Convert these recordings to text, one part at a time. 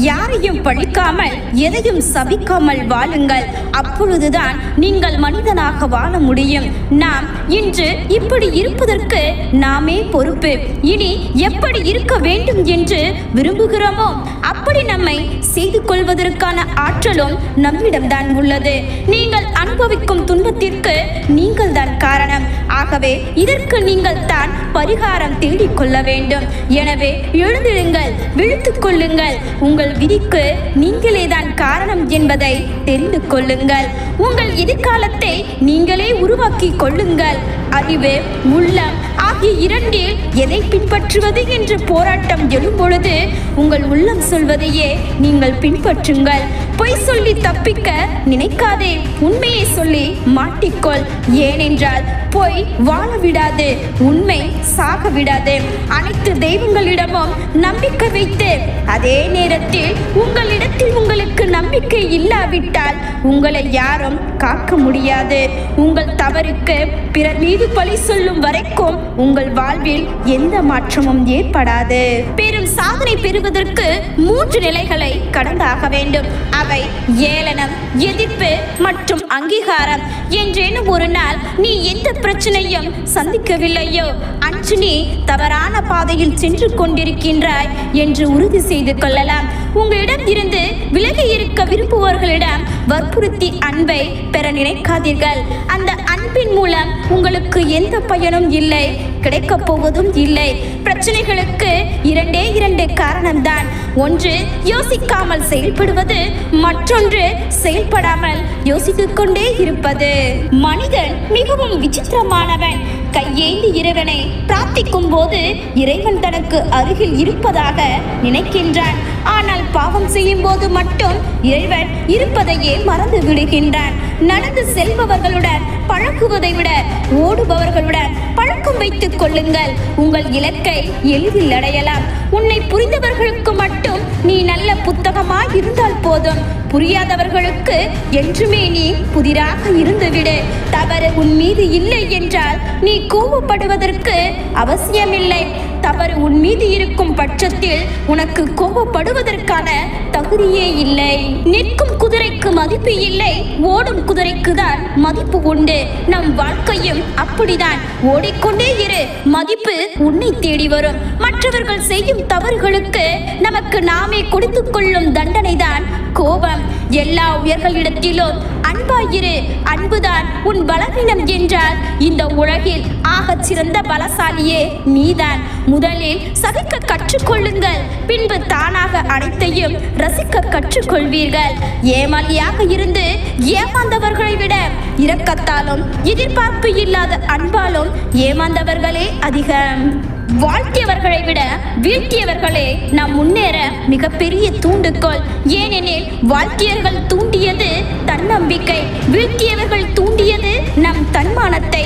யாரையும் பழிக்காமல் எதையும் சபிக்காமல் வாழுங்கள். அப்பொழுதுதான் நீங்கள் மனிதனாக வாழ முடியும். நாம் இன்று இப்படி இருப்பதற்கு நாமே பொறுப்பு. இனி எப்படி இருக்க வேண்டும் என்று விரும்புகிறோமோ அப்படி நம்மை செய்து கொள்வதற்கான ஆற்றலும் நம்மிடம்தான் உள்ளது. நீங்கள் அனுபவிக்கும் துன்பத்திற்கு நீங்கள் தான் காரணம். ஆகவே இதற்கு நீங்கள் தான் பரிகாரம் தேடிக்கொள்ள வேண்டும். எனவே எழுந்திருங்கள் விழுத்துக் கொள்ளுங்கள். உங்கள் விதிக்கு நீங்களே தான் காரணம் என்பதை தெரிந்து கொள்ளுங்கள். உங்கள் எதிர்காலத்தை நீங்களே உருவாக்கி கொள்ளுங்கள். அறிவு உள்ளம் ஆகிய இரண்டில் எதை பின்பற்றுவது என்ற போராட்டம் எழும்பொழுது உங்கள் உள்ளம் சொல்வதையே நீங்கள் பின்பற்றுங்கள். பொய் சொல்லி தப்பிக்க நினைக்காதே. உண்மையை சொல்லி மாட்டிக்கொள். ஏனென்றால் பொய் வாழ விடாது உண்மை சாக விடாது அனைத்து தெய்வங்களிடமும் நம்பிக்கை வைத்து அதே நேரத்தில் உங்களிடத்தில் உங்களுக்கு நம்பிக்கை இல்லாவிட்டால் உங்களை யாரும் காக்க முடியாது. உங்கள் தவறுக்கு பிறர் மீது பழி சொல்லும் வரைக்கும் உங்கள் வாழ்வில் எந்த மாற்றமும் ஏற்படாது. பெரும் சாதனை பெறுவதற்கு மூன்று நிலைகளை கடந்தாக வேண்டும். அவை ஏளனம் எதிர்ப்பு மற்றும் அங்கீகாரம். என்றேனும் ஒரு நாள் நீ எந்த பிரச்சனையும் சந்திக்கவில்லையோ அன்று நீ தவறான பாதையில் சென்று கொண்டிருக்கின்றாய் என்று உறுதி செய்து கொள்ளலாம். உங்களிடம் இருந்து விலகி இருக்க விரும்புபவர்களிடம் வற்புறுத்தி அன்பை பெற நினைக்காதீர்கள். அந்த அன்பின் மூலம் உங்களுக்கு எந்த பயனும் இல்லை. கிடைக்கப் போவதும் இல்லை. பிரச்சனைகளுக்கு இரண்டே இரண்டு காரணம்தான். ஒன்று யோசிக்காமல் செயல்படுவது. மற்றொன்று செயல்படாமல் யோசித்துக் கொண்டே இருப்பது. மனிதன் மிகவும் விசித்திரமானவன். கையேந்தி இறைவனை பிரார்த்திக்கும் போது இறைவன் தனக்கு அருகில் இருப்பதாக நினைக்கின்றான். ஆனால் பாவம் செய்யும் போது மட்டும் இறைவன் இருப்பதையே மறந்து விடுகின்றான். நடந்து செல்பவர்களுடன் பழகுவதை விட ஓடுபவர்களுடன் பழக்கம் வைத்துக் கொள்ளுங்கள். உங்கள் இலக்கை எளிதில் அடையலாம். உன்னை புரிந்தவர்களுக்கு மட்டும் நீ நல்ல புத்தகமாய் இருந்தால் போதும். புரியாதவர்களுக்கு என்றுமே நீ புதிராக இருந்துவிடு. தவறு உன் மீது இல்லை என்றால் நீ கோபப்படுவதற்கு அவசியமில்லை. தவறு உன் மீது இருக்கும் பட்சத்தில் உனக்கு கோபப்படுவதற்கான தகுதியே இல்லை. நிற்கும் குதிரைக்கு மதிப்பு இல்லை ஓடும் குதிரைக்கு தான் மதிப்பு உண்டு. நம் வாழ்க்கையும் அப்படிதான். ஓடிக்கொண்டே இரு மதிப்பு உன்னை தேடி வரும். மற்றவர்கள் செய்யும் தவறுகளுக்கு நமக்கு நாமே கொடுத்துக் கொள்ளும் தண்டனை தான் கோபம். எல்லா உயர்களிடத்திலும் அன்பாயிரு அன்புதான் உன் பலவீனம் என்றால் இந்த உலகில் ஆகச் சிறந்த பலசாலியே நீதான். முதலில் சகிக்க கற்றுக்கொள்ளுங்கள். பின்பு தானாக அனைத்தையும் ரசிக்க கற்றுக்கொள்வீர்கள். ஏமாலியாக இருந்து ஏமாந்தவர்களை விட இரக்கத்தாலும் எதிர்பார்ப்பு இல்லாத அன்பாலும் ஏமாந்தவர்களே அதிகம். வாழ்த்தியவர்களை விட வீழ்த்தியவர்களே நாம் முன்னேற மிகப்பெரிய தூண்டுகோல். ஏனெனில் வாழ்த்தியர்கள் தூண்டியது தன்னம்பிக்கை வீழ்த்தியவர்கள் தூண்டியது நம் தன்மானத்தை.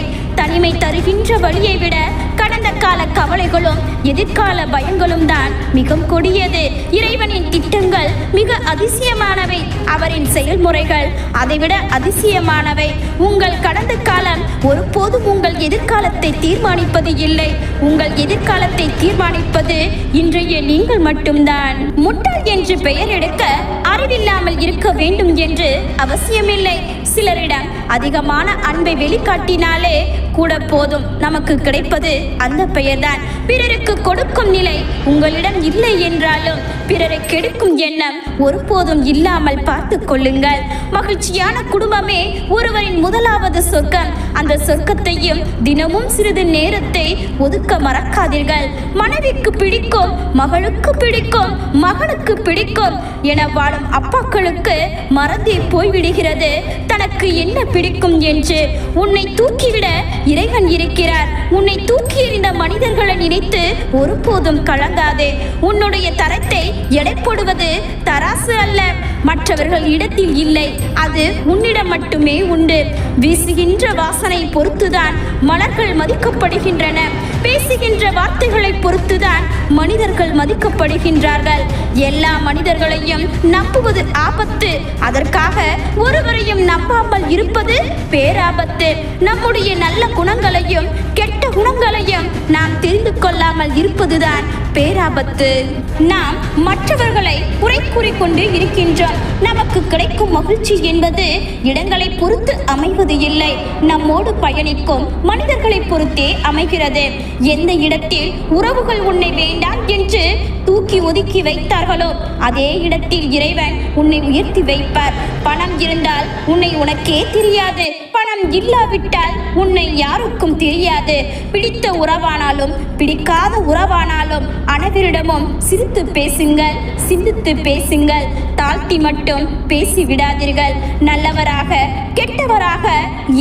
தனிமை தருகின்ற வழியை விட கடந்த கால கவலைகளும் எதிர்கால பயங்களும் தான் மிக கொடியது. இறைவனின் திட்டங்கள் மிக அதிசயமானவை. அவரின் செயல்முறைகள் அதைவிட அதிசயமானவை. உங்கள் கடந்த காலம் ஒருபோதும் உங்கள் எதிர்காலத்தை தீர்மானிப்பது இல்லை. உங்கள் எதிர்காலத்தை தீர்மானிப்பது இன்றைய நீங்கள் மட்டும்தான். முட்டாள் என்று பெயர் எடுக்க அறிவில்லாமல் இருக்க வேண்டும் என்று அவசியமில்லை. சிலரிடம் அதிகமான அன்பை வெளிக்காட்டினாலே கூட போதும். நமக்கு கிடைப்பது அந்த பெயர்தான். பிறருக்கு கொடுக்கும் நிலை உங்களிடம் இல்லை என்றாலும் பிறரை கெடுக்கும் எண்ணம் ஒருபோதும் இல்லாமல் பார்த்து கொள்ளுங்கள். மகிழ்ச்சியான குடும்பமே ஒருவரின் முதலாவது சொர்க்கம். அந்த சொர்க்கத்தையும் தினமும் சிறிது நேரத்தை ஒதுக்க மறக்காதீர்கள். மனைவிக்கு பிடிக்கும் மகளுக்கு பிடிக்கும் மகனுக்கு பிடிக்கும் என வாழும் அப்பாக்களுக்கு மறந்தே போய்விடுகிறது. தனக்கு என்ன பிடிக்கும் என்று உன்னை தூக்கிவிட இறைவன் இருக்கிறார். உன்னை தூக்கி எறிந்த மனிதர்களை நினைத்து ஒருபோதும் கலங்காதே. உன்னுடைய தரத்தை எடை போடுவது தராசு அல்ல. மற்றவர்கள் இடத்தில் இல்லை. அது உன்னிடம் மட்டுமே உண்டு. வீசுகின்ற வாசனை பொறுத்துதான் மலர்கள் மதிக்கப்படுகின்றன. பேசுகின்ற வார்த்தைகளை பொறுத்துதான் மனிதர்கள் மதிக்கப்படுகின்றார்கள். எல்லா மனிதர்களையும் நம்புவது ஆபத்து. அதற்காக ஒருவரையும் நம்பாமல் இருப்பது பேராபத்து. நம்முடைய நல்ல குணங்களையும் கெட்ட குணங்களையும் நாம் தெரிந்து கொள்ளாமல் இருப்பதுதான் பேராபத்து. நாம் மற்றவர்களை குறை கூறிக்கொண்டு இருக்கின்றோம். நமக்கு கிடைக்கும் மகிழ்ச்சி என்பது இடங்களை பொறுத்து அமைவது இல்லை. நம்மோடு பயணிக்கும் மனிதர்களை பொறுத்தே அமைகிறது. எந்த இடத்தில் உறவுகள் உன்னை வேண்டாம் என்று தூக்கி ஒதுக்கி வைத்தார்களோ அதே இடத்தில் இறைவன் உன்னை உயர்த்தி வைப்பார். பணம் இருந்தால் உன்னை உனக்கே தெரியாது. நான் இல்லாவிட்டால் உன்னை யாருக்கும் தெரியாது. பிடித்த உறவானாலும் பிடிக்காத உறவானாலும் அனைவரிடமும் சிரித்து பேசுங்கள் சிந்தித்து பேசுங்கள். தாழ்த்தி மட்டும் பேசி விடாதீர்கள். நல்லவராக கெட்டவராக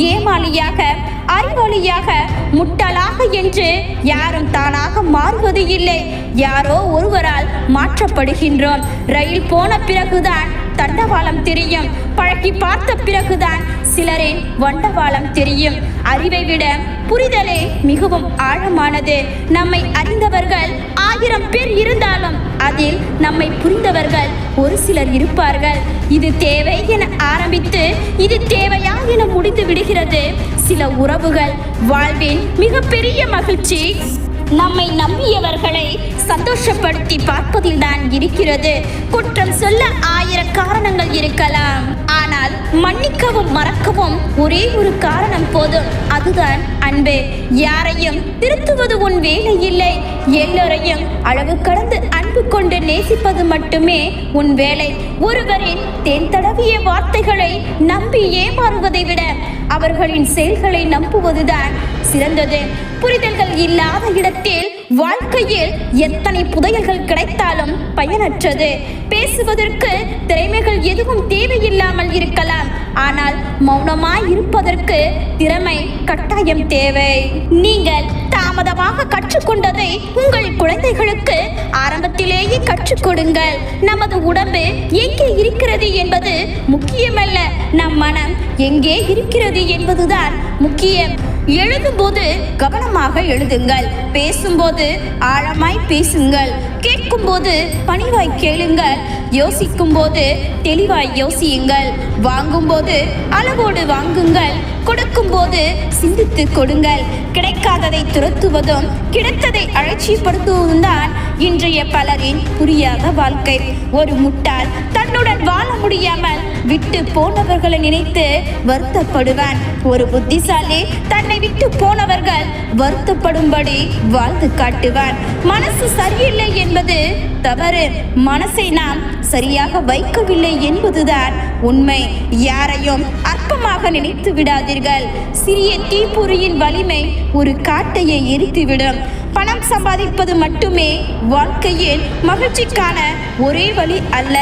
ஏமாளியாக அறிவாளியாக முட்டாளாக என்று யாரும் தானாக மாறுவது இல்லை. யாரோ ஒருவரால் மாற்றப்படுகின்றோம். ரயில் போன பிறகுதான் தண்டவாளம் தெரியும். பழக்கி பார்த்த பிறகுதான் சிலரின் வண்டவாளம் தெரியும். அறிவை விட புரிதலே மிகவும் ஆழமானது. நம்மை அறிந்தவர்கள் ஆயிரம் பேர் இருந்தாலும் அதில் நம்மை புரிந்தவர்கள் ஒரு சிலர் இருப்பார்கள். இது தேவை என ஆரம்பித்து இது தேவையா என முடிந்து விடுகிறது. சில உறவுகள் வாழ்வின் மிகப்பெரிய மகிழ்ச்சி. நம்மை நம்பியவர்களை சந்தோஷப்படுத்தி பார்ப்பதில் தான் இருக்கிறது. குற்றம் சொல்ல ஆயிர காரணங்கள் இருக்கலாம். ஆனால் மன்னிக்கவும் மறக்கவும் ஒரே ஒரு காரணம் போதும். அதுதான் அன்பு. யாரையும் திருத்துவது உன் வேலை இல்லை. எல்லோரையும் அளவு கடந்து அன்பு கொண்டு நேசிப்பது மட்டுமே உன் வேலை. ஒருவரின் தேன் தடவிய வார்த்தைகளை நம்பி ஏமாறுவதை விட அவர்களின் செயல்களை நம்புவதுதான் சிறந்தது. புரிதல்கள் இல்லாத இடத்தில் வாழ்க்கையில் எத்தனை புதையல்கள் கிடைத்தாலும் பயனற்றது. பேசுவதற்கு திறமைகள் எதுவும் தேவையில்லாமல் இருக்கலாம். ஆனால் மௌனமாய் இருப்பதற்கு திறமை கட்டாயம் தேவை. நீங்கள் தாமதமாக கற்றுக்கொண்டதை உங்கள் குழந்தைகளுக்கு ஆரம்பத்திலேயே கற்றுக் கொடுங்கள் நமது உடம்பு எங்கே இருக்கிறது என்பது முக்கியமல்ல. நம் மனம் எங்கே இருக்கிறது என்பதுதான் முக்கியம். எழுதும்போது கவனமாக எழுதுங்கள். பேசும்போது ஆழமாய் பேசுங்கள். கேட்கும்போது பணிவாய் கேளுங்கள். யோசிக்கும்போது தெளிவாய் யோசியுங்கள். வாங்கும்போது அளவோடு வாங்குங்கள். கொடுக்கும்போது சிந்தித்து கொடுங்கள். கிடைக்காததை துரத்துவதும் கிடைத்ததை அலட்சியப்படுத்துவதும் தான் இன்றைய பலரின் புரியாத வாழ்க்கை. ஒரு முட்டாள் தன்னுடன் வாழ முடியாமல் விட்டு போனவர்களை நினைத்து வருத்தப்படுவான். ஒரு புத்திசாலி தன்னை விட்டு போனவர்கள் வருத்தப்படும்படி வாழ்ந்து காட்டுவான். மனசு சரியில்லை என்பது தவறு. மனசை நாம் சரியாக வைக்கவில்லை என்பதுதான் உண்மை. யாரையும் அற்பமாக நினைத்து விடாதீர்கள். சிறிய தீப்பொறியின் வலிமை ஒரு காட்டையை எரித்துவிடும். பணம் சம்பாதிப்பது மட்டுமே வாழ்க்கையின் மகிழ்ச்சிக்கான ஒரே வழி அல்ல.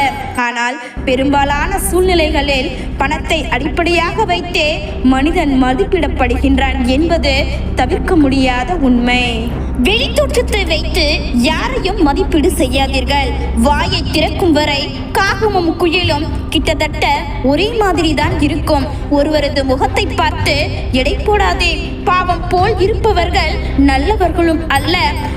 ஆனால் பெரும்பாலான சூழ்நிலைகளில் பணத்தை அடிப்படையாக வைத்தே மனிதன் மதிப்பிடப்படுகின்றான் என்பது தவிர்க்க முடியாத உண்மை. வெளித்தோற்றத்தை வைத்து யாரையும் மதிப்பீடு செய்யாதீர்கள். வாயை திறக்கும் வரை காகமும் குயிலும் கிட்டத்தட்ட ஒரே மாதிரி தான் இருக்கும். ஒருவரது முகத்தை பார்த்து எடை போடாதே பாவம் போல் இருப்பவர்கள் நல்லவர்களும் அல்ல.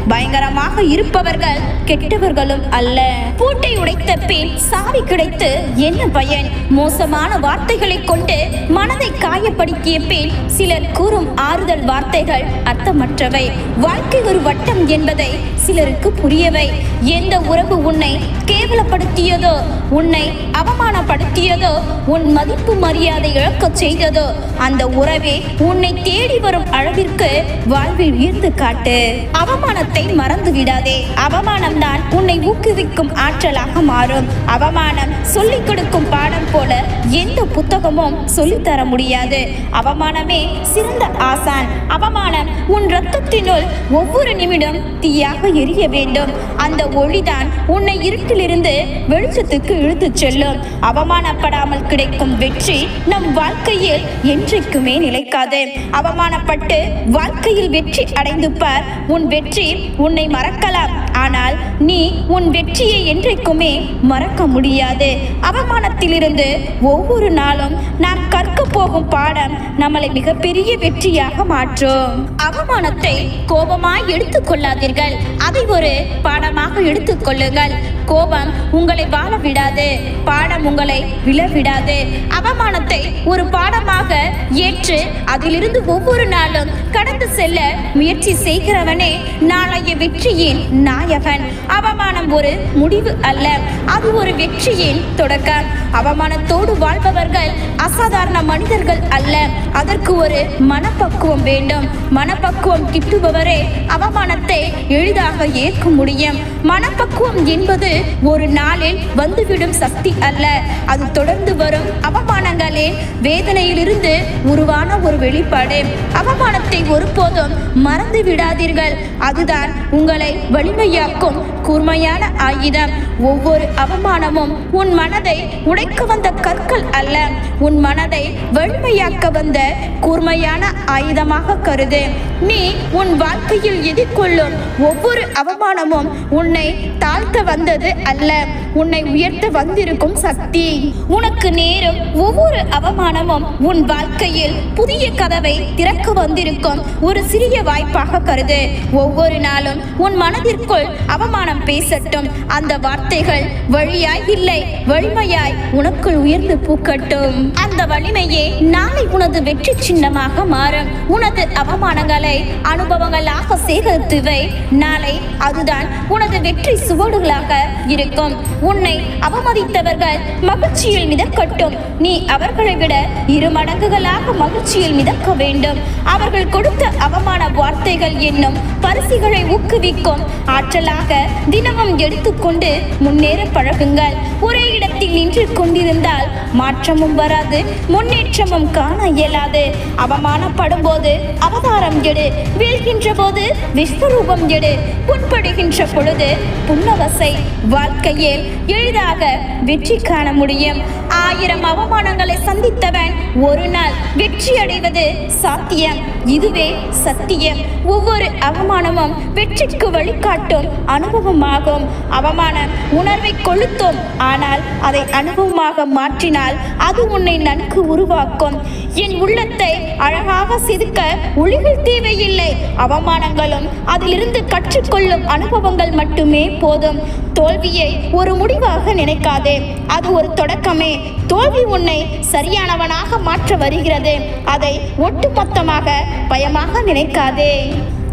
பயங்கரமாக இருப்பவர்கள் கெட்டவர்களும் அல்ல. பூட்டை உடைத்த பின் சாவி கிடைத்து என்ன பயன்? மோசமான வார்த்தைகளை கொண்டு மனதை காயப்படுத்திய பின் சிலர் கூறும் ஆறுதல் வார்த்தைகள் அர்த்தமற்றவை. வாழ்க்கை ஒரு வட்டம் என்பதை சிலருக்கு புரியவை. எந்த உறவு உன்னை கேவலப்படுத்தியதோ உன்னை அவமானப்படுத்தியதோ உன் மதிப்பு மரியாதை இழக்கச் செய்ததோ அந்த உறவே உன்னை தேடி வரும் அளவிற்கு வாழ்வில் உயர்ந்து காட்டு. அவமானத்தை மறந்து விடாதே. அவமானம் தான் உன்னை ஊக்குவிக்கும் ஆற்றலாக மாறும். அவமானம் சொல்லிக் கொடுக்கும் பாடம் போல எந்த புத்தகமும் சொல்லித்தர முடியாது. அவமானமே சிறந்த ஆசான். அவமானம் உன் ரத்தத்தினுள் ஒவ்வொரு நிமிடம் தீயாக எரிய வேண்டும். அந்த ஒளிதான் உன்னை இருட்டிலிருந்து வெளிச்சத்துக்கு இழுத்துச் செல்லும். அவமானப்படாமல் கிடைக்கும் வெற்றி நம் வாழ்க்கையில் என்றைக்குமே நிலைக்காது. அவமானப்பட்டு வாழ்க்கையில் வெற்றி அடைந்து பார். உன் வெற்றி உன்னை மறக்கலாம். ஆனால் நீ உன் வெற்றியை என்றைக்குமே மறக்க முடியாது. அவமானத்திலிருந்து ஒவ்வொரு நாளும் நாம் கற்க போகும் பாடம் நம்மளை மிகப்பெரிய வெற்றியாக மாற்றும். அவமானத்தை கோபமாய் எடுத்துக் கொள்ளாதீர்கள் அதை ஒரு பாடமாக எடுத்துக் கொள்ளுங்கள் கோபம் உங்களை வாழ விடாது. பாடம் உங்களை விழ விடாது. அவமானத்தை ஒரு பாடமாக ஏற்று அதிலிருந்து ஒவ்வொரு நாளும் கடந்து செல்ல முயற்சி செய்கிறவனே நாளைய வெற்றியின் நாயகன். அவமானம் ஒரு முடிவு அல்ல அது ஒரு வெற்றியின் தொடக்கம். அவமானத்தோடு வாழ்பவர்கள் அசாதாரண மனிதர்கள் அல்ல அதற்கு ஒரு மனப்பக்குவம் வேண்டும். மனப்பக்குவம் கிட்டுபவரே அவமானத்தை எளிதாக ஏற்க முடியும். மனப்பக்குவம் என்பது ஒரு நாளில் வந்துவிடும் சக்தி அல்ல. அது தொடர்ந்து வரும். அவமானங்களே வேதனையிலிருந்து உருவான ஒரு வெளிப்பாடு. அவமானத்தை ஒருபோதும் மறந்து விடாதீர்கள். அதுதான் உங்களை வலிமையாக்கும் கூர்மையான ஆயுதம். ஒவ்வொரு அவமானமும் உன் மனதை உடைக்க வந்த கற்கள் அல்ல. உன் மனதை வலிமையாக்க வந்த கூர்மையான ஆயுதமாக கருது. நீ உன் வாழ்க்கையில் எதிர்கொள்ளும் ஒவ்வொரு அவமானமும் உன்னை தாழ்த்த வந்தது அல்ல. உன்னை உயர்த்த வந்திருக்கும் சக்தி. உனக்கு நேரும் ஒவ்வொரு அவமானமும் உன் வாழ்க்கையில் புதிய கதவை திறக்க வந்திருக்கும் ஒரு சிறிய வாய்ப்பாக கருது. ஒவ்வொரு நாளும் உன் மனதிற்குள் அவமானம் பேசட்டும். அந்த வார்த்தைகள் வழியாய் இல்லை வலிமையாய் உனக்குள் உயர்ந்து பூக்கட்டும். அந்த வலிமையே நாளை உனது வெற்றி சின்னமாக மாறும். உனது அவமானங்களை அனுபவங்களாக சேகரித்துவை. நாளை அதுதான் உனது வெற்றி சுவடுகளாக இருக்கும். உன்னை அவமதித்தவர்கள் மகிழ்ச்சியில் மிதக்கட்டும். நீ அவர்களை விட இரு மடங்குகளாக மகிழ்ச்சியில் மிதக்க வேண்டும். அவர்கள் கொடுத்த அவமான வார்த்தைகள் என்னும் பரிசுகளை ஊக்குவிக்கும். ஆற்றலாக தினமும் எடுத்துக்கொண்டு முன்னேற பழகுங்கள். ஒரே இடத்தில் நின்று கொண்டிருந்தால் மாற்றமும் வராது முன்னேற்றமும் காண இயலாது. அவமானப்படும் போது அவதாரம் எடு. வீழ்கின்ற போது விஸ்வரூபம் எடு. புண்படுகின்ற பொழுது புன்னவசை வாழ்க்கையில் எளிதாக வெற்றி காண முடியும். ஆயிரம் அவமானங்களை சந்தித்தவன் ஒரு நாள் வெற்றி அடைவது சாத்தியம். இதுவே சத்தியம். ஒவ்வொரு அவமானமும் வெற்றிக்கு வழிகாட்டும் அனுபவமாகும். அவமானம் உணர்வை கொளுத்தும். ஆனால் அதை அனுபவமாக மாற்றினால் அது உன்னை நன்கு உருவாக்கும். என் உள்ளத்தை அழகாக செதுக்க ஒளிகள் தேவையில்லை. அவமானங்களும் அதிலிருந்து கற்றுக்கொள்ளும் அனுபவங்கள் மட்டுமே போதும். தோல்வியை ஒரு முடிவாக நினைக்காதே. அது ஒரு தொடக்கமே. தோல்வி உன்னை சரியானவனாக மாற்ற வருகிறது. அதை ஒட்டுமொத்தமாக பயமாக நினைக்காதே.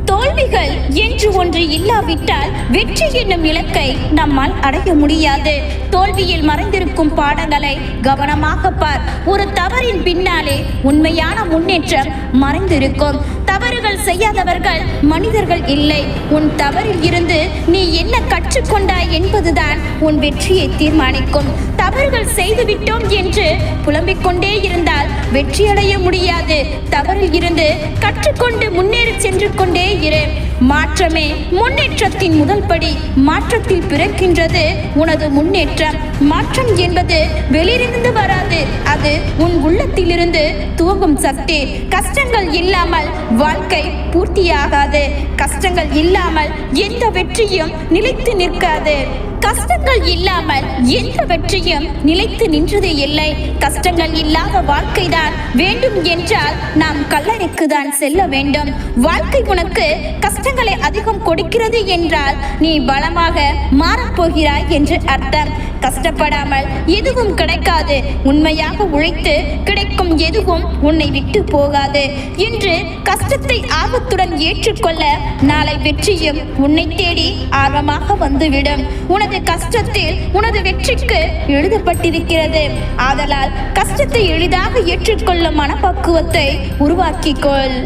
தோல்விகள் என்று ஒன்று இல்லாவிட்டால் வெற்றி என்னும் இலக்கை நம்மால் அடைய முடியாது. தோல்வியில் மறைந்திருக்கும் பாடங்களை கவனமாக பார். ஒரு தவறின் பின்னாலே உண்மையான முன்னேற்றம் மறைந்திருக்கும். தவறுகள் செய்யாதவர்கள் மனிதர்கள் இல்லை. உன் தவறில் இருந்து நீ என்ன கற்றுக்கொண்டாய் என்பதுதான் உன் வெற்றியை தீர்மானிக்கும். தவறுகள் செய்துவிட்டோம் என்று புலம்பிக் கொண்டே இருந்தால் வெற்றியடைய முடியாது. தவறில் இருந்து கற்றுக்கொண்டு முன்னேறி சென்று கொண்டே இரு. மாற்றமே முன்னேற்றத்தின் முதல் படி. மாற்றத்தில் பிறக்கின்றது உனது முன்னேற்றம். மாற்றம் என்பது வெளியிலிருந்து வராது. உன் உள்ளத்திலிருந்து துவங்கும் சக்தி கஷ்டங்கள் இல்லாமல் வாழ்க்கை பூர்த்தியாகாது. கஷ்டங்கள் இல்லாமல் எந்த வெற்றியும் நிலைத்து நிற்காது. கஷ்டங்கள் இல்லாமல் எந்த வெற்றியும் நிலைத்து நின்றது இல்லை. கஷ்டங்கள் இல்லாத வாழ்க்கைதான் வேண்டும் என்றால் நாம் கல்லறைக்கு தான் செல்ல வேண்டும். வாழ்க்கை உனக்கு கஷ்டங்களை அதிகம் கொடுக்கிறது என்றால் நீ பலமாக மாறப்போகிறாய் என்று அர்த்தம். கஷ்டப்படாமல் எதுவும் கிடைக்காது. உண்மையாக உழைத்து கிடைக்கும் எதுவும் உன்னை விட்டு போகாது. என்று கஷ்டத்தை ஆபத்துடன் ஏற்றுக்கொள்ள நாளை வெற்றியும் உன்னை தேடி ஆர்வமாக வந்துவிடும். உனது கஷ்டத்தில் உனது வெற்றிக்கு எழுதப்பட்டிருக்கிறது. ஆதலால் கஷ்டத்தை எளிதாக ஏற்றுக்கொள்ளும் மனப்பக்குவத்தை உருவாக்கிக்கொள்.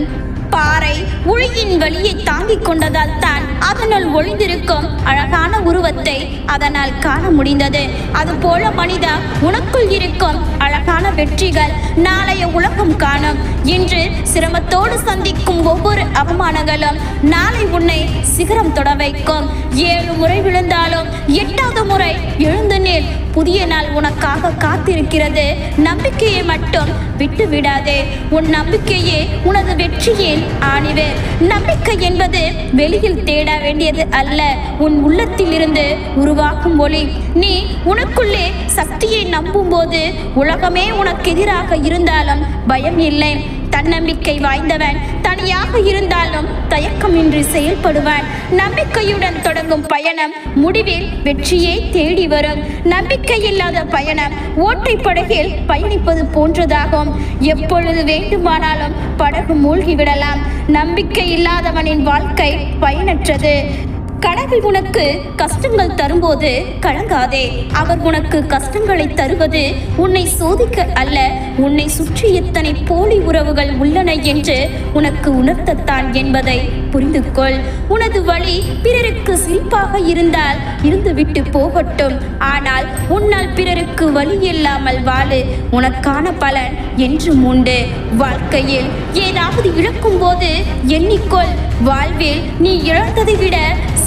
பாறை உழையின் வழியை தாங்கிக் கொண்டதால் தான் அதனுள் ஒளிந்திருக்கும் அழகான உருவத்தை அதனால் காண முடிந்தது. அதுபோல மனிதா உனக்குள் இருக்கும் அழகான வெற்றிகள் நாளைய உலகம் காணும். இன்று சிரமத்தோடு சந்திக்கும் ஒவ்வொரு அவமானங்களும் நாளை உன்னை சிகரம் தொட வைக்கும். ஏழு முறை விழுந்தாலும் எட்டாவது முறை எழுந்து நில். புதிய நாள் உனக்காக காத்திருக்கிறது. நம்பிக்கையை மட்டும் விட்டு விடாதே உன் நம்பிக்கையே உனது வெற்றியின் ஆணிவேர் நம்பிக்கை என்பது வெளியில் தேட வேண்டியது அல்ல. உன் உள்ளத்தில் இருந்து உருவாக்கும் ஒளி. நீ உனக்குள்ளே சக்தியை நம்பும் போது உலகமே உனக்கு எதிராக இருந்தாலும் பயம் இல்லை. தன்னம்பிக்கை வாய்ந்தவன். தனியாக இருந்தாலும் தயக்கமின்றி செயல்படுவான். நம்பிக்கையுடன் தொடங்கும் பயணம் முடிவில் வெற்றியை தேடி வரும். நம்பிக்கை இல்லாத பயணம் ஓட்டை படகில் பயணிப்பது போன்றதாகும். எப்பொழுது வேண்டுமானாலும் படகு மூழ்கிவிடலாம். நம்பிக்கை இல்லாதவனின் வாழ்க்கை பயனற்றது. கடவுள் உனக்கு கஷ்டங்கள் தரும்போது கலங்காதே. அவர் உனக்கு கஷ்டங்களை தருவது உன்னை சோதிக்க அல்ல. உன்னை சுற்றி எத்தனை போலி உறவுகள் உள்ளன என்று உனக்கு உணர்த்தத்தான் என்பதை புரிந்து கொள் உனது வழி பிறருக்கு சிரிப்பாக இருந்தால் இருந்துவிட்டு போகட்டும். ஆனால் உன்னால் பிறருக்கு வழி இல்லாமல் வாழு. உனக்கான பலன் என்றும் உண்டு. வாழ்க்கையில் ஏதாவது இழக்கும் போது எண்ணிக்கொள். வாழ்வில் நீ இழந்ததை விட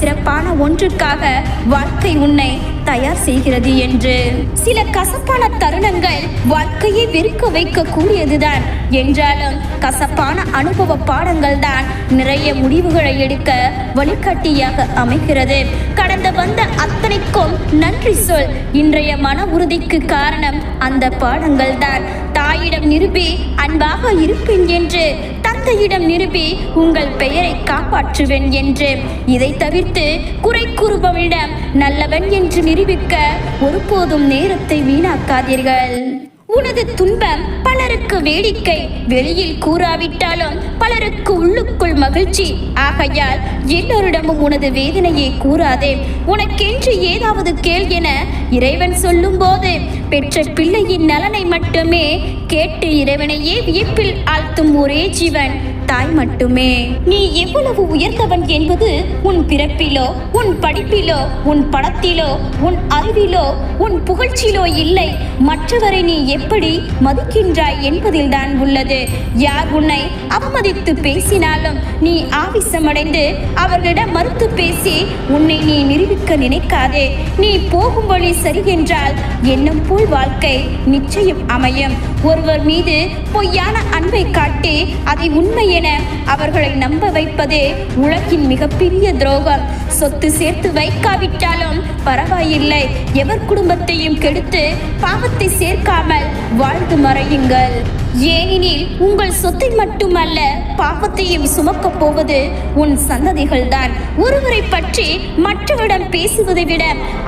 சிறப்பான ஒன்றுக்காக வாழ்க்கை உன்னை தயார் செய்கிறது என்று. சில கசப்பான தருணங்கள் வாழ்க்கையை வெறுக்க வைக்க கூடியதுதான் என்றாலும் கசப்பான அனுபவ பாடங்கள் தான் நிறைய முடிவுகளை எடுக்க வழிகாட்டியாக அமைகிறது. கடந்த வந்த அத்தனைக்கும் நன்றி சொல். இன்றைய மன உறுதிக்கு காரணம் அந்த பாடங்கள் தான். தாயிடம் நிரூபி அன்பாக இருப்பேன் என்று தந்தையிடம் நிரூபி உங்கள் பெயரை காப்பாற்றுவேன் என்று. இதை தவிர்த்து குறை கூறுபவனிடம் நல்லவன் என்று நிரூபிக்க ஒருபோதும் நேரத்தை வீணாக்காதீர்கள். உனது துன்பம் பலருக்கு வேடிக்கை. வெளியில் கூறாவிட்டாலும் பலருக்கு உள்ளுக்குள் மகிழ்ச்சி. ஆகையால் எல்லோரிடமும் உனது வேதனையை கூறாதே. உனக்கென்று ஏதாவது கேள் என இறைவன் சொல்லும்போது பெற்ற பிள்ளையின் நலனை மட்டுமே கேட்டு இறைவனையே வியப்பில் ஆழ்த்தும் ஒரே ஜீவன். தாய் மட்டுமே. நீ எவ்வளவு உயர்ந்தவன் என்பது உன் பிறப்பிலோ உன் படிப்பிலோ உன் படத்திலோ உன் அறிவிலோ உன் புகழ்ச்சியிலோ இல்லை. மற்றவரை நீ எப்படி மதிக்கின்றாய் என்பதில்தான் உள்ளது. யார் உன்னை அவமதித்து பேசினாலும் நீ ஆவிசமடைந்து அவர்களிடம் மறுத்து பேசி உன்னை நீ நிரூபிக்க நினைக்காதே. நீ போகும் வழி சரி என்றால் எண்ணம் போல் வாழ்க்கை நிச்சயம் அமையும். ஒருவர் மீது பொய்யான அன்பை காட்டி அதை உண்மை என அவர்களை நம்ப வைப்பதே உலகின் மிகப்பெரிய துரோகம். சொத்து சேர்த்து வைக்காவிட்டாலும் பரவாயில்லை. எவர் குடும்பத்தையும் கெடுத்து பாவத்தை சேர்க்காமல் வாழ்ந்து மறையுங்கள். ஏனெனில் உங்கள் சொத்தை மட்டுமல்ல பாவத்தையும் சுமக்கப் போவது உன் சந்ததிகள்தான். ஒருவரை பற்றி மற்றவரிடம் பேசுவதை விட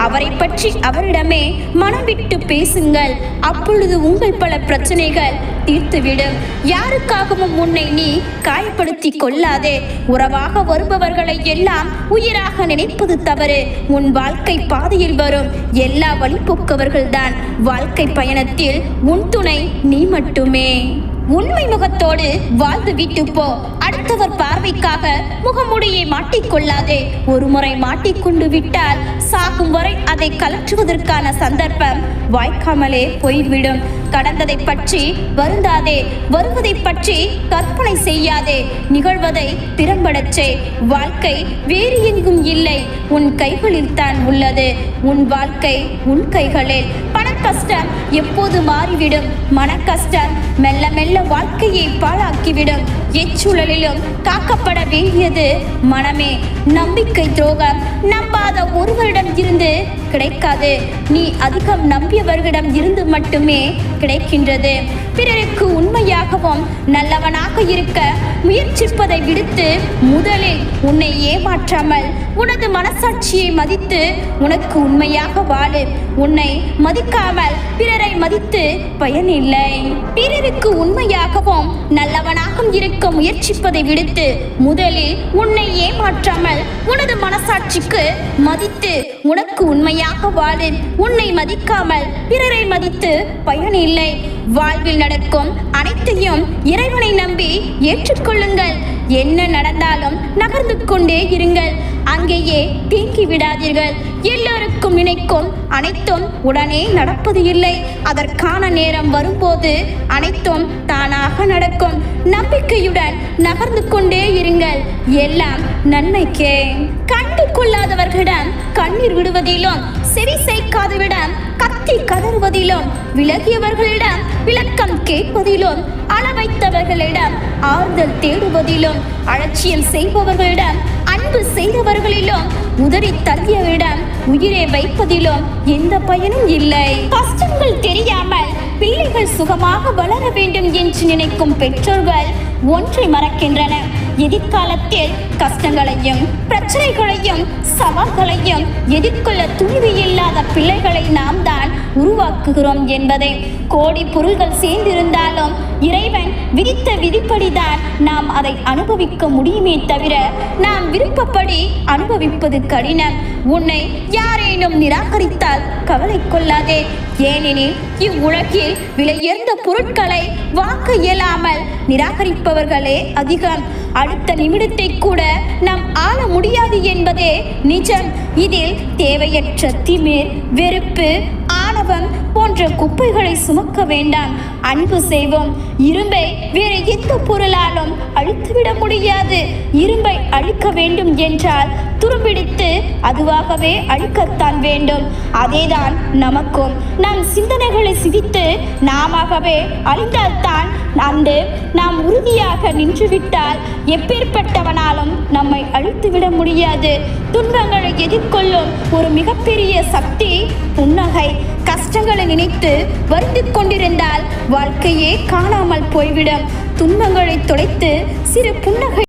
அவரை பற்றி அவரிடமே மனம் விட்டு பேசுங்கள். அப்பொழுது உங்கள் பல பிரச்சனைகள் தீர்த்துவிடும் யாருக்காகவும் உன்னை நீ காயப்படுத்தி கொள்ளாதே. உறவாக வருபவர்களை எல்லாம் உயிராக நினைப்பது தவறு. உன் வாழ்க்கை பாதையில் வரும் எல்லா வழிபோக்கவர்கள்தான். வாழ்க்கை பயணத்தில் உன் துணை நீ மட்டுமே. உண்மை முகத்தோடு வாழ்ந்து விட்டு போ. அடுத்தவர் பார்வைக்காக முகமுடியை மாட்டிக்கொள்ளாதே ஒரு முறை மாட்டிக்கொண்டு விட்டால் சாகும் வரை அதை கலற்றுவதற்கான சந்தர்ப்பம் வாய்க்காமலே போய்விடும். கடந்ததை பற்றி வருந்தாதே வருவதை பற்றி கற்பனை செய்யாதே. நிகழ்வதை திறம்படச்சே. வாழ்க்கை வேறு எங்கும் இல்லை. உன் கைகளில் தான் உள்ளது. உன் வாழ்க்கை உன் கைகளில். கஷ்டம் எப்போது மாறிவிடும்? மன கஷ்டம் மெல்ல மெல்ல வாழ்க்கையை பாழாக்கிவிடும். எச்சூழலிலும் காக்கப்பட வேண்டியது மனமே. நம்பிக்கை துரோகம் நம்பாத ஒருவரிடம் இருந்து கிடைக்காது. நீ அதிகம் நம்பியவர்களிடம் இருந்து மட்டுமே கிடைக்கின்றது. பிறருக்கு உண்மையாகவும் நல்லவனாக இருக்க முயற்சிப்பதை விடுத்து முதலில் உன்னை ஏமாற்றாமல் உனது மனசாட்சியை மதித்து உனக்கு உண்மையாக வாழு. உன்னை மதிக்காமல் பிறரை மதித்து பயனில்லை பிறருக்கு உண்மையாகவும் நல்லவனாகவும் இருக்க முயற்சிப்பதை விடுத்து முதலில் உன்னை ஏமாற்றாமல் உனது மனசாட்சிக்கு மதித்து உனக்கு உண்மையாக வாழு உன்னை மதிக்காமல் பிறரை மதித்து பயன் இல்லை வாழ்வில் நடக்கும் அனைத்தையும் இறைவனை நம்பி ஏற்றுக்கொள்ளுங்கள். என்ன நடந்தாலும் நகர்ந்து கொண்டே இருங்கள். அங்கேயே தேங்கி விடாதீர்கள். எல்லோருக்கும் நினைக்கும் அனைத்தும் உடனே நடப்பது இல்லை. அதற்கான நேரம் வரும்போது அனைத்தும் தானாக நடக்கும். நம்பிக்கையுடன் நகர்ந்து கொண்டே இருங்கள். எல்லாம் நன்மைக்கே. கண்டு கொள்ளாதவர்களிடம் கண்ணீர் விடுவதிலும் செவி சேர்க்காதவிடம் கத்தி கதறுவதிலும் விலகியவர்களிடம் விளக்கம் கேட்பதிலும் அளவைத்தவர்களிடம் ஆறுதல் தேடுவதிலும் அலட்சியம் செய்பவர்களிடம் அன்பு செய்தவர்களிலும் உதறி தள்ளியவரிடம் உயிரை வைப்பதிலும் எந்த பயனும் இல்லை. கஷ்டங்கள் தெரியாமல் பிள்ளைகள் சுகமாக வளர வேண்டும் என்று நினைக்கும் பெற்றோர்கள் ஒன்றை மறக்கின்றன எதிர்காலத்தில் கஷ்டங்களையும் பிரச்சனைகளையும் சவால்களையும் எதிர்கொள்ள துணிவு இல்லாத பிள்ளைகளை நாம் தான் உருவாக்குகிறோம் என்பதை கோடி பொருள்கள் சேர்ந்திருந்தாலும் இறைவன் விதித்த விதிப்படிதான் நாம் அதை அனுபவிக்க முடியுமே தவிர நாம் விருப்பப்படி அனுபவிப்பது கடினம். உன்னை யாரேனும் நிராகரித்தால் கவலை கொள்ளாதே. ஏனெனில் இவ்வுலகில் விலையுயர்ந்த பொருட்களை வாங்க இயலாமல் நிராகரிப்பவர்களே அதிகம். அடுத்த நிமிடத்தை கூட நாம் ஆள முடியாது என்பதே நிஜம். இதில் தேவையற்ற திமிர் வெறுப்பு கணவன் போன்ற குப்பைகளை சுமக்க வேண்டாம். அன்பு செய்வோம். இரும்பை வேறு எந்த பொருளாலும் அழித்துவிட முடியாது. இரும்பை அழிக்க வேண்டும் என்றால் துரும்பிடித்து அதுவாகவே அழிக்கத்தான் வேண்டும். அதேதான் நமக்கும். நம் சிந்தனைகளை சிதித்து நாமவே அழிந்தால்தான் அன்று நாம் உறுதியாக நின்றுவிட்டால் எப்பேற்பட்டவனாலும் நம்மை அழித்துவிட முடியாது. துன்பங்களை எதிர்கொள்ளும் ஒரு மிகப்பெரிய சக்தி புன்னகை. கஷ்டங்களை நினைத்து வருந்து கொண்டிருந்தால் வாழ்க்கையே காணாமல் போய்விடும். துன்பங்களை தொலைத்து சிறு புன்னகை